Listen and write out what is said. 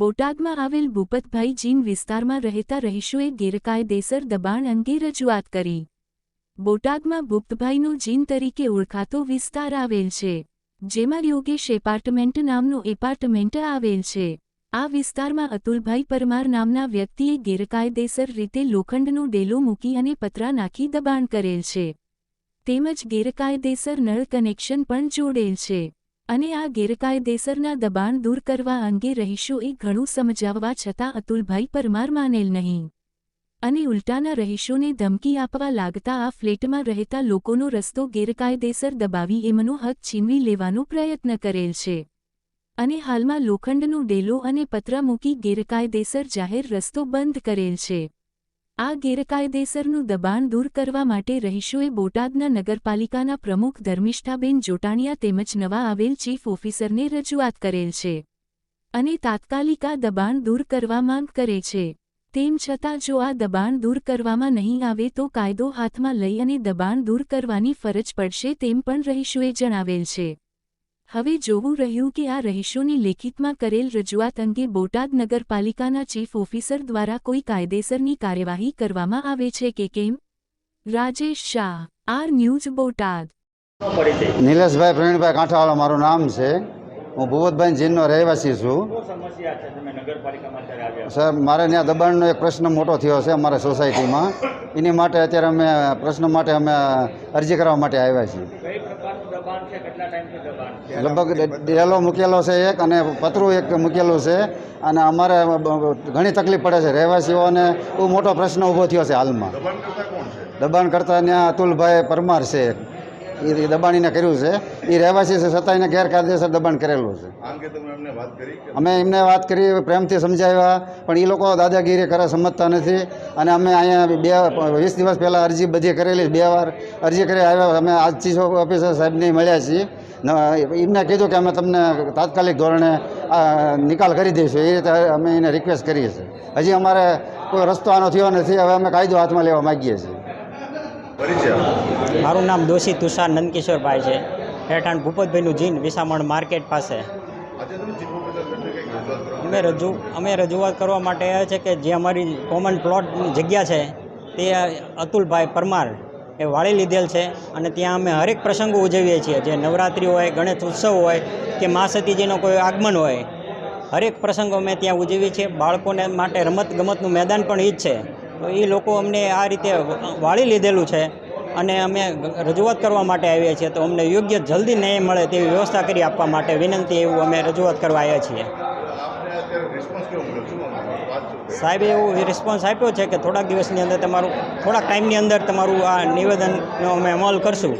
બોટાદમાં આવેલ ભૂપતભાઈ જીન વિસ્તારમાં રહેતા રહીશોએ ગેરકાયદેસર દબાણ અંગે રજૂઆત કરી. બોટાદમાં ભૂપતભાઈનો જીન તરીકે ઓળખાતો વિસ્તાર આવેલ છે, જેમાં યોગેશ એપાર્ટમેન્ટ નામનું એપાર્ટમેન્ટ આવેલ છે. આ વિસ્તારમાં અતુલભાઈ પરમાર નામના વ્યક્તિએ ગેરકાયદેસર રીતે લોખંડનો ડેલો મૂકી અને પતરા નાખી દબાણ કરેલ છે. તેમજ ગેરકાયદેસર નળ કનેક્શન પણ જોડેલ છે. અને આ ગેરકાયદેસરના દબાણ દૂર કરવા અંગે રહીશોએ ઘણું સમજાવવા છતાં અતુલભાઈ પરમાર માનેલ નહીં. અને ઉલટાના રહીશોને ધમકી આપવા લાગતા આ ફ્લેટમાં રહેતા લોકોનો રસ્તો ગેરકાયદેસર દબાવી એમનો હક છીનવી લેવાનો પ્રયત્ન કરેલ છે. અને હાલમાં લોખંડનો ડેલો અને પત્ર મૂકી ગેરકાયદેસર જાહેર રસ્તો બંધ કરેલ છે. આ ગેરકાયદેસરનું દબાણ દૂર કરવા માટે રહીશોએ બોટાદના નગરપાલિકાના પ્રમુખ ધર્મિષ્ઠાબેન જોટાણિયા તેમજ નવા આવેલ ચીફ ઓફિસરને રજૂઆત કરેલ છે અને તાત્કાલિક આ દબાણ દૂર કરવા માંગ કરે છે. તેમ છતાં જો આ દબાણ દૂર કરવામાં નહીં આવે તો કાયદો હાથમાં લઈ અને દબાણ દૂર કરવાની ફરજ પડશે તેમ પણ રહીશોએ જણાવેલ છે. હવે જોવું રહ્યું કે આ રહીશોની લેખિતમાં કરેલ રજૂઆત અંગે બોટાદ નગરપાલિકાના ચીફ ઓફિસર દ્વારા કોઈ કાયદેસરની કાર્યવાહી કરવામાં આવે છે કે કેમ? Rajesh Shah R news Botad. નિલેશભાઈ પ્રવીણભાઈ કાંઠાવાળા મારું નામ છે. હું ભૂપતભાઈ જીનનો રહેવાસી છું. શું સમસ્યા છે? તમે નગરપાલિકામાં અત્યારે આવ્યા સર મારે ત્યાં દબાણનો એક પ્રશ્ન મોટો થયો છે અમારા સોસાયટીમાં. એની માટે અત્યારે અમે પ્રશ્ન માટે અમે અરજી કરવા માટે આવ્યા છીએ કઈ પ્રકારનું દબાણ છે કેટલા ટાઈમથી દબાણ છે લગભગ ડેલો મૂકેલો છે એક અને પતરું એક મૂકેલું છે. અને અમારે ઘણી તકલીફ પડે છે. રહેવાસીઓને બહુ મોટો પ્રશ્ન ઊભો થયો છે હાલમાં. દબાણ કરતા ત્યાં અતુલભાઈ પરમાર છે. એ દબાણીને કર્યું છે. એ રહેવાસી છે છતાં એને ગેરકાયદેસર દબાણ કરેલું છે. અમે એમને વાત કરી પ્રેમથી સમજાવ્યા પણ એ લોકો દાદાગીરી કરે સમજતા નથી. અને અમે અહીંયા બે વીસ દિવસ પહેલાં અરજી બધી કરેલી બે વાર અરજી કરી આવ્યા. અમે આજ ચીફ ઓફિસર સાહેબને મળ્યા છીએ. એમને કીધું કે અમે તમને તાત્કાલિક ધોરણે નિકાલ કરી દઈશું. એ રીતે અમે એને રિક્વેસ્ટ કરીએ છીએ. હજી અમારે કોઈ રસ્તો આનો થયો નથી હવે અમે કાયદો હાથમાં લેવા માગીએ છીએ. મારું નામ દોશી તુષાર નંદકિશોરભાઈ છે. હેઠાણ ભૂપતભાઈનું જીન વિસામણ માર્કેટ પાસે. અમે રજૂ અમે રજૂઆત કરવા માટે એ છે કે જે અમારી કોમન પ્લોટની જગ્યા છે તે અતુલભાઈ પરમાર એ વાળી લીધેલ છે અને ત્યાં અમે હરેક પ્રસંગો ઉજવીએ છીએ. જે નવરાત્રિ હોય, ગણેશ ઉત્સવ હોય કે મા સતીજીનો કોઈ આગમન હોય, હરેક પ્રસંગો અમે ત્યાં ઉજવીએ છીએ. બાળકોને માટે રમત ગમતનું મેદાન પણ એ જ છે. તો એ લોકો અમને આ રીતે વાળી લીધેલું છે અને અમે રજૂઆત કરવા માટે આવ્યા છીએ. તો અમને યોગ્ય જલ્દી ન્યાય મળે તેવી વ્યવસ્થા કરી આપવા માટે વિનંતી એવું અમે રજૂઆત કરવા આવ્યા છીએ. સાહેબે એવું રિસ્પોન્સ આપ્યો છે કે થોડાક દિવસની અંદર તમારું, થોડાક ટાઈમની અંદર તમારું આ નિવેદનનો અમે અમલ કરશું.